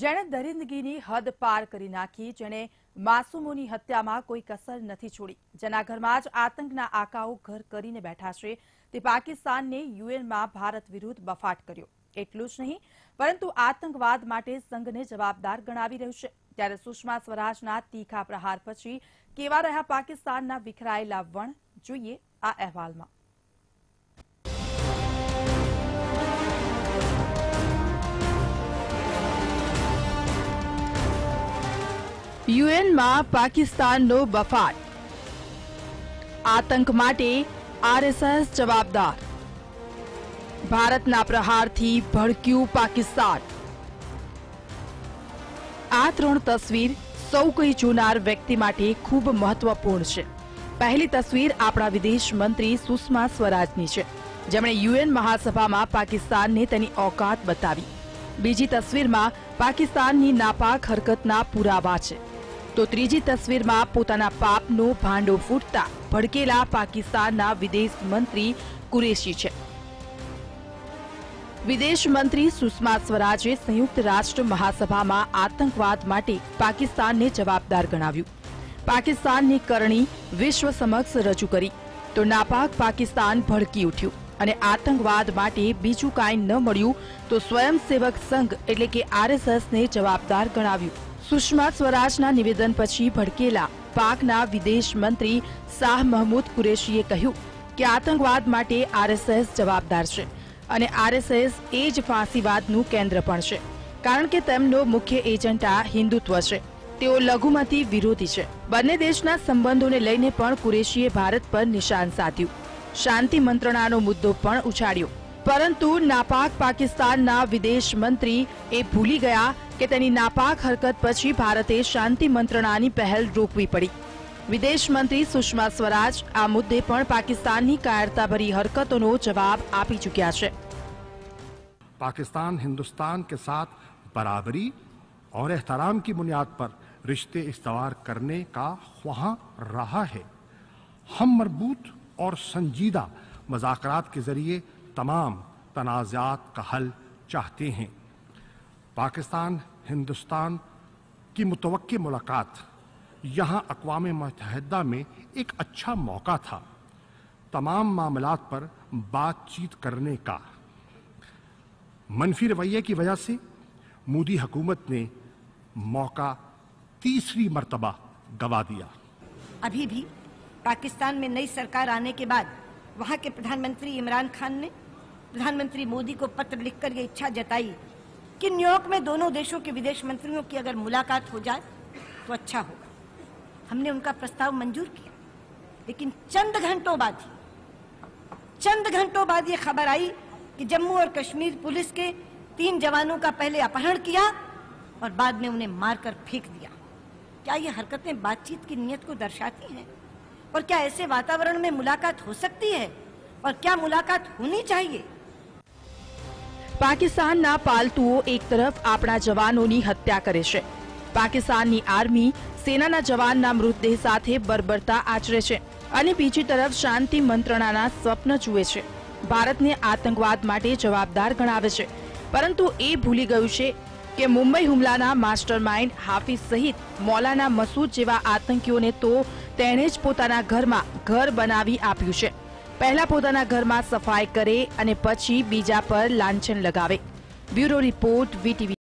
જેણે દરિંદગીની હદ પાર કરી નાખી, જેણે માસૂમોની હત્યામાં કોઈ કસર નથી છોડી. જેના ઘરમાં જ આતંકના આકાઓ ઘર કરીને બેઠા છે. તે પાકિસ્તાનને યુએનમાં ભારત વિરુદ્ધ બફાટ કર્યો. એટલું જ નહીં, પરંતુ આતંકવાદ માટે સંઘને જવાબદાર ગણાવી રહ્યું છે. ત્યારે સુષ્મા સ્વરાજના તીખા પ્રહાર પછી કેવા રહ્યા પાકિસ્તાનના વિખરાયેલા વણ? જોઈએ આ અહેવાલમાં. યુએનમાં પાકિસ્તાનનો બફાટ. આતંક માટે આરએસએસ જવાબદાર. ભારતના પ્રહારથી ભડક્યું પાકિસ્તાન. આ ત્રણ તસવીર સૌ કોઈ જોનાર વ્યક્તિ માટે ખૂબ મહત્વપૂર્ણ છે. પહેલી તસવીર આપણા વિદેશ મંત્રી સુષ્મા સ્વરાજની છે. જેમણે યુએન મહાસભામાં પાકિસ્તાનને તેની ઓકાત બતાવી. બીજી તસવીરમાં પાકિસ્તાનની નાપાક હરકતના પુરાવા છે. તો ત્રીજી તસવીરમાં પોતાના પાપનો ભાંડો ફૂટતા ભડકેલા પાકિસ્તાનના વિદેશ મંત્રી કુરેશી છે. વિદેશ મંત્રી સુષ્મા સ્વરાજે સંયુક્ત રાષ્ટ્ર મહાસભામાં આતંકવાદ માટે પાકિસ્તાનને જવાબદાર ગણાવ્યું. પાકિસ્તાનની કરણી વિશ્વ સમક્ષ રજૂ કરી તો નાપાક પાકિસ્તાન ભડકી ઉઠ્યું અને આતંકવાદ માટે બીજું કાંઈ ન મળ્યું તો સ્વયંસેવક સંઘ એટલે કે આરએસએસને જવાબદાર ગણાવ્યું. સુષ્મા સ્વરાજના નિવેદન પછી ભડકેલા પાકના વિદેશ મંત્રી શાહ મહમૂદ કુરેશીએ કહ્યું કે આતંકવાદ માટે આરએસએસ જવાબદાર છે અને આરએસએસ એ જ ફાંસીવાદનું કેન્દ્ર પણ છે, કારણ કે તેમનો મુખ્ય એજન્ડા હિન્દુત્વ છે. તેઓ લઘુમતી વિરોધી છે. બંને દેશના સંબંધોને લઈને પણ કુરેશીએ ભારત પર નિશાન સાધ્યું. શાંતિ મંત્રણાનો મુદ્દો પણ ઉછાળ્યો. પરંતુ નાપાક પાકિસ્તાનના વિદેશ મંત્રી એ ભૂલી ગયા કે તેની નાપાક હરકત પછી ભારતે શાંતિ મંત્રણાની પહેલ રોકવી પડી વિદેશ મંત્રી સુષ્મા સ્વરાજ આ મુદ્દે પણ પાકિસ્તાનની કાયરતાભરી હરકતોનો જવાબ આપી ચૂક્યા છે पाकिस्तान हिंदुस्तान के साथ बराबरी और एहतराम की बुनियाद पर रिश्ते इस्तवार करने का ख्वाह रहा है हम मरबूत और संजीदा मजाकरात के जरिए तमाम तनाज़ात का हल चाहते हैं। पाकिस्तान, हिंदुस्तान की मुतवक्की मुलाकात यहाँ अकवाम मतहदा में एक अच्छा मौका था। तमाम मामला पर बातचीत करने का। मनफी रवैये की वजह से मोदी हुकूमत ने मौका तीसरी मरतबा गवा दिया। अभी भी पाकिस्तान में नई सरकार आने के बाद वहाँ के प्रधानमंत्री इमरान खान ने प्रधानमंत्री मोदी को पत्र लिखकर ये इच्छा जताई कि न्यूयॉर्क में दोनों देशों के विदेश मंत्रियों की अगर मुलाकात हो जाए तो अच्छा होगा। हमने उनका प्रस्ताव मंजूर किया। लेकिन चंद घंटों बाद ही चंद घंटों बाद ये खबर आई कि जम्मू और कश्मीर पुलिस के तीन जवानों का पहले अपहरण किया और बाद में उन्हें मारकर फेंक दिया। क्या ये हरकतें बातचीत की नीयत को दर्शाती हैं? और क्या ऐसे वातावरण में मुलाकात हो सकती है? और क्या मुलाकात होनी चाहिए? પાકિસ્તાનના પાલતુઓ એક તરફ આપણા જવાનોની હત્યા કરે છે. પાકિસ્તાનની આર્મી સેનાના જવાનના મૃતદેહ સાથે બર્બરતા આચરે છે અને બીજી તરફ શાંતિ મંત્રણાના સ્વપ્ન જુએ છે. ભારતને આતંકવાદ માટે જવાબદાર ગણાવે છે. પરંતુ એ ભૂલી ગયું છે કે મુંબઈ હુમલાના માસ્ટરમાઇન્ડ હાફિઝ સહિત મૌલાના મસૂદ જેવા આતંકીઓને તો તેણે જ પોતાના ઘરમાં ઘર બનાવી આપ્યું છે. પહેલા પોતાના ઘરમાં સફાઈ કરે અને પછી બીજા પર લાંછન લગાવે. Bureau report VTV